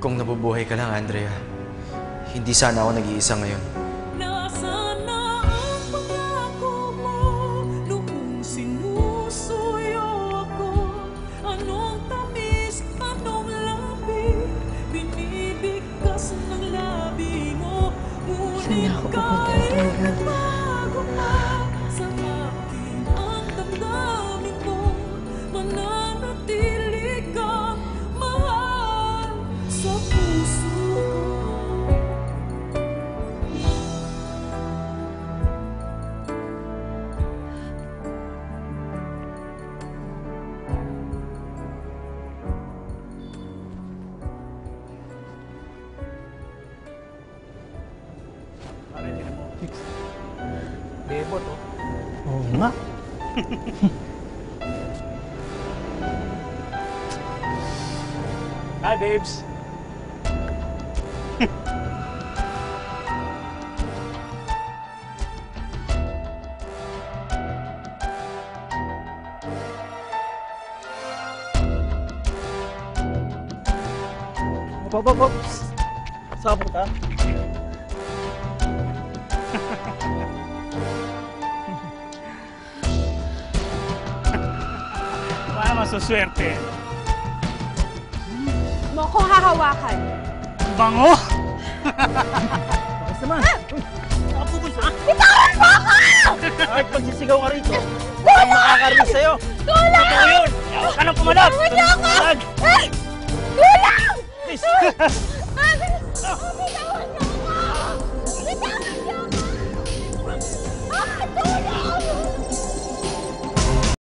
Mabuhay ka lang, Andrea. Hindi sana ako nag-iisa ngayon. Nasaan na ako Anong Bebot, oh. Oo nga. Hi, babes. Op, op, op. Saan ka? Paano masuswerte? Mo ko hahawakan. Bango! Bakit naman? Sa... Bitawan mo ako! Kahit magsisigaw ka rito, ang makakarinig sa'yo. Tulong! Ito yun! Huwag ka nang pumalap! Bitawan niyo ako! Ay! Tulong! Please!